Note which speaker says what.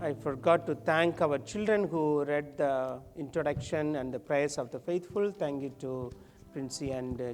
Speaker 1: I forgot to thank our children who read the introduction and the prayers of the faithful. Thank you to Princey and uh,